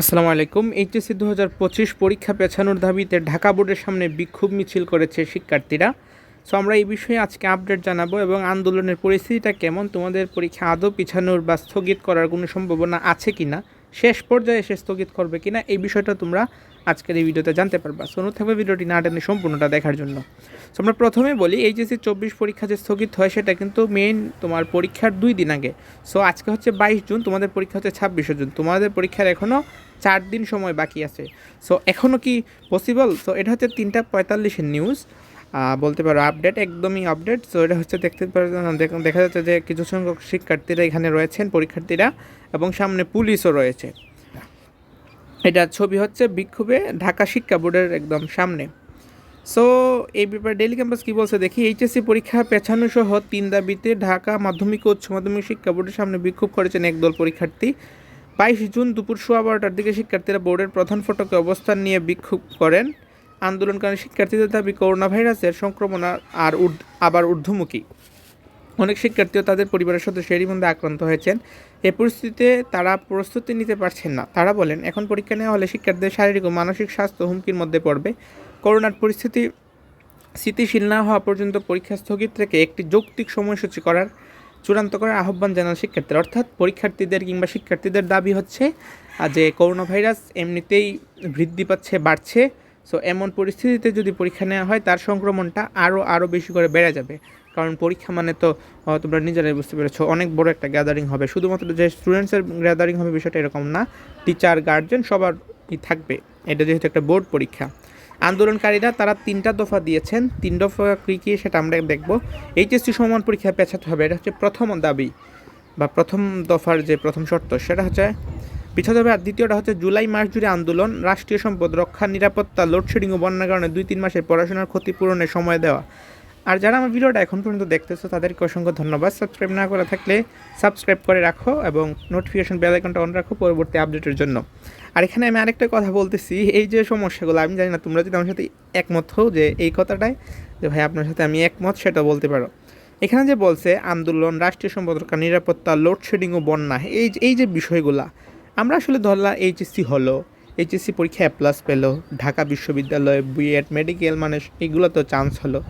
আসসালামু আলাইকুম। এইচএসসি দু হাজার পঁচিশ পরীক্ষা পেছানোর দাবিতে ঢাকা বোর্ডের সামনে বিক্ষোভ মিছিল করেছে শিক্ষার্থীরা। সো আমরা এই বিষয়ে আজকে আপডেট জানাব এবং আন্দোলনের পরিস্থিতিটা কেমন, তোমাদের পরীক্ষা আদৌ পিছানোর বা স্থগিত করার কোনো সম্ভাবনা আছে কি না শেষ পর্যায়ে এসে স্থগিত করবে কিনা এই বিষয়টা তোমরা আজকের এই ভিডিওতে জানতে পারবা। সো অনুরোধ থাকবে ভিডিওটি না টেনে সম্পূর্ণটা দেখার জন্য। সো আমরা প্রথমে বলি, এইচএসসি চব্বিশ পরীক্ষা যে স্থগিত হয়, সেটা কিন্তু মেইন তোমার পরীক্ষার দুই দিন আগে। সো আজকে হচ্ছে বাইশ জুন, তোমাদের পরীক্ষা হচ্ছে ছাব্বিশে জুন। তোমাদের পরীক্ষার এখনও চার দিন সময় বাকি আছে। সো এখনও কি পসিবল সো এটা হচ্ছে তিনটা পঁয়তাল্লিশের নিউজ বলতে পারো আপডেট একদমই আপডেট সো এটা হচ্ছে দেখতে দেখা যাচ্ছে যে কিছু সংখ্যক শিক্ষার্থীরা এখানে রয়েছেন, পরীক্ষার্থীরা, এবং সামনে পুলিশও রয়েছে। এটা ছবি হচ্ছে বিক্ষোভে ঢাকা শিক্ষা বোর্ডের একদম সামনে। সো এই ব্যাপারে ডেলি ক্যাম্পাস কী বলছে? দেখি এইচএসসি পরীক্ষা পেছানো সহ তিন দাবিতে ঢাকা মাধ্যমিক ও উচ্চ মাধ্যমিক শিক্ষা বোর্ডের সামনে বিক্ষোভ করেছেন একদল পরীক্ষার্থী। বাইশ জুন দুপুর সোয়া বারোটার দিকে শিক্ষার্থীরা বোর্ডের প্রধান ফটকে অবস্থান নিয়ে বিক্ষোভ করেন। আন্দোলনকারী শিক্ষার্থীদের দাবি করোনা ভাইরাসের সংক্রমণ আর- আবার ঊর্ধ্বমুখী। অনেক শিক্ষার্থীও তাদের পরিবারের সদস্য এরই মধ্যে আক্রান্ত হয়েছেন। এই পরিস্থিতিতে তারা প্রস্তুতি নিতে পারছেন না। তারা বলেন, এখন পরীক্ষা নেওয়া হলে শিক্ষার্থীদের শারীরিক ও মানসিক স্বাস্থ্য হুমকির মধ্যে পড়বে। করোনার পরিস্থিতি স্থিতিশীল না হওয়া পর্যন্ত পরীক্ষা স্থগিত রেখে একটি যৌক্তিক সময়সূচি করার চূড়ান্ত করার আহ্বান জানান শিক্ষার্থীরা। অর্থাৎ পরীক্ষার্থীদের কিংবা শিক্ষার্থীদের দাবি হচ্ছে যে করোনা ভাইরাস এমনিতেই বৃদ্ধি পাচ্ছে, বাড়ছে। সো এমন পরিস্থিতিতে যদি পরীক্ষা নেওয়া হয়, তার সংক্রমণটা আরও আরও বেশি করে বেড়ে যাবে। কারণ পরীক্ষা মানে তো তোমরা নিজেরাই বুঝতে পেরেছ, অনেক বড় একটা গ্যাদারিং হবে। শুধুমাত্র যে স্টুডেন্টসের গ্যাদারিং হবে বিষয়টা এরকম না টিচার গার্জেন সবারই থাকবে। এটা যেহেতু একটা বোর্ড পরীক্ষা। আন্দোলনকারীরা তারা তিনটা দফা দিয়েছেন। তিন দফা কী কী সেটা আমরা দেখব। এইচএসসি সমান পরীক্ষা পেছাতে হবে, এটা হচ্ছে প্রথম দাবি বা প্রথম দফার যে প্রথম শর্ত, সেটা হচ্ছে পিছাতে আর দ্বিতীয়টা হচ্ছে, জুলাই মাস জুড়ে আন্দোলন, রাষ্ট্রীয় সম্পদ রক্ষা, নিরাপত্তা, লোডশেডিং ও বন্যার কারণে দুই তিন মাসের পড়াশোনার ক্ষতিপূরণের সময় দেওয়া। আর যারা আমার ভিডিওটা এখন পর্যন্ত দেখতেছো, তাদেরকে অসংখ্য ধন্যবাদ। সাবস্ক্রাইব না করে থাকলে সাবস্ক্রাইব করে রাখো এবং নোটিফিকেশন বেল আইকনটা অন রাখো পরবর্তী আপডেটের জন্য। আর এখানে আমি আরেকটা কথা বলতেছি, এই যে সমস্যাগুলো, আমি জানি না, তোমরা যদি আমার সাথে একমত হও যে এই কথাটাই, যে ভাই, আপনার সাথে আমি একমত, সেটা বলতে পারো। এখানে যে বলছে, আন্দোলন, রাষ্ট্রীয় সম্পদ নিরাপত্তা, লোডশেডিং ও বন্যা, এই এই যে বিষয়গুলা আমরা আসলে ধরলাম এইচএসসি হলো, এইচএসসি পরীক্ষা এ প্লাস পেল, ঢাকা বিশ্ববিদ্যালয় বিএড মেডিকেল মানে এগুলো তো চান্স হলো।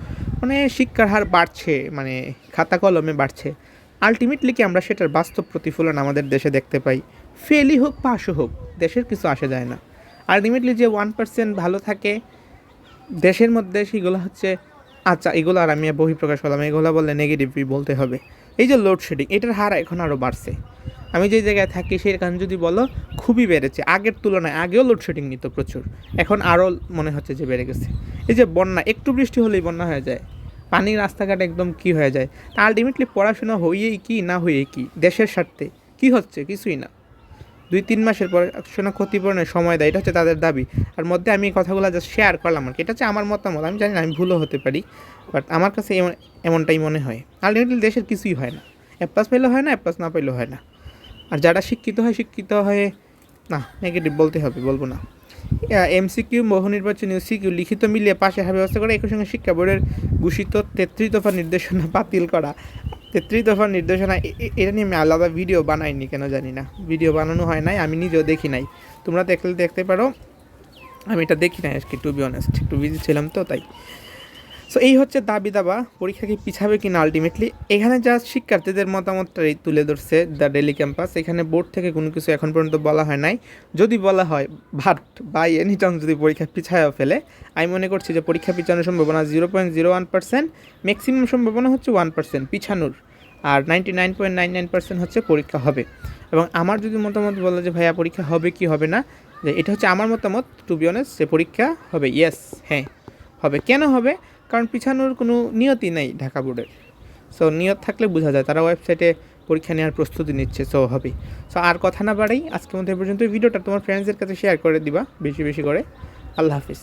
মানে শিক্ষার হার বাড়ছে মানে খাতা কলমে বাড়ছে। আলটিমেটলি কি আমরা সেটার বাস্তব প্রতিফলন আমাদের দেশে দেখতে পাই? ফেলই হোক পাশও হোক, দেশের কিছু আসে যায় না। আলটিমেটলি যে ওয়ান পার্সেন্ট ভালো থাকে, দেশের মধ্যে সেগুলো হচ্ছে আচ্ছা এগুলো আর আমি বহিঃপ্রকাশ করলাম, এগুলো বললে নেগেটিভই বলতে হবে। এই যে লোডশেডিং এটার হার এখন আরও বাড়ছে। আমি যে জায়গায় থাকি সেখানে যদি বলো, খুবই বেড়েছে। আগের তুলনায় আগেও লোডশেডিং নিত প্রচুর। এখন আরও মনে হচ্ছে যে বেড়ে গেছে। এই যে বন্যা, একটু বৃষ্টি হলেই বন্যা হয়ে যায়। পানির রাস্তাঘাট একদম কি হয়ে যায়? তা আলটিমেটলি পড়াশোনা হইয়েই কি, না হইয়েই কি? দেশের স্বার্থে। কি হচ্ছে? কিছুই না। দুই তিন মাসের পড়াশোনা ক্ষতিপূরণের সময় দেয়, এটা হচ্ছে তাদের দাবি। আর মধ্যে আমি এই কথাগুলো জাস্ট শেয়ার করলাম আর কি। এটা হচ্ছে আমার মতামত। আমি জানি না, আমি ভুলও হতে পারি। বাট আমার কাছে এমন, এমনটাই মনে হয়। আলটিমেটলি দেশের কিছুই হয় না। অ্যাপ্লাস পেলেও হয় না অ্যাপ্লাস না পেলেও হয় না। আর যারা শিক্ষিত হয়, শিক্ষিত হয়ে, না নেগেটিভ বলতে হবে, বলব না। এমসিকিউ বহু নির্বাচনী সিকিউ লিখিত মিলিয়ে পাশে হার ব্যবস্থা করা, একই সঙ্গে শিক্ষা বোর্ডের ঘোষিত তেত্রিশ দফার নির্দেশনা বাতিল করা। তেত্রিশ দফার নির্দেশনা এটা নিয়ে আমি আলাদা ভিডিও বানাইনি, কেন জানি না। ভিডিও বানানো হয় নাই, আমি নিজেও দেখি নাই। তোমরা দেখলে দেখতে পারো, আমি এটা দেখি নাই আজকে টু বি অনেস্ট একটু বিজি ছিলাম তো, তাই। সো এই হচ্ছে দাবি দাবা, পরীক্ষা কি পিছাবে কিনা আলটিমেটলি এখানে যা শিক্ষার্থীদের মতামতটাই তুলে ধরছে দ্য ডেলি ক্যাম্পাস এখানে বোর্ড থেকে কোনো কিছু এখন পর্যন্ত বলা হয় নাই। যদি বলা হয় ভাট বাই এনি চান্স যদি পরীক্ষা পিছায়ও ফেলে, আমি মনে করছি যে পরীক্ষা পিছানোর সম্ভাবনা zero point zero one percent maximum সম্ভাবনা হচ্ছে ওয়ান পার্সেন্ট পিছানোর। আর ninety nine point nine nine percent হচ্ছে পরীক্ষা হবে। এবং আমার যদি মতামত বলে যে, ভাইয়া, পরীক্ষা হবে কি হবে না? যে এটা হচ্ছে আমার মতামত টু বি অনেস্ট যে পরীক্ষা হবে ইয়েস হ্যাঁ হবে। কেন হবে? কারণ পিছানোর কোনো নিয়তি নেই ঢাকা বোর্ডের সো নিয়ত থাকলে বোঝা যায়, তারা ওয়েবসাইটে পরীক্ষা নেওয়ার প্রস্তুতি নিচ্ছে সো হবে। সো আর কথা না বাড়াই আজকের মধ্যে পর্যন্ত ভিডিওটা তোমার ফ্রেন্ডসদের কাছে শেয়ার করে দিবা, বেশি বেশি করে। আল্লাহ হাফিজ।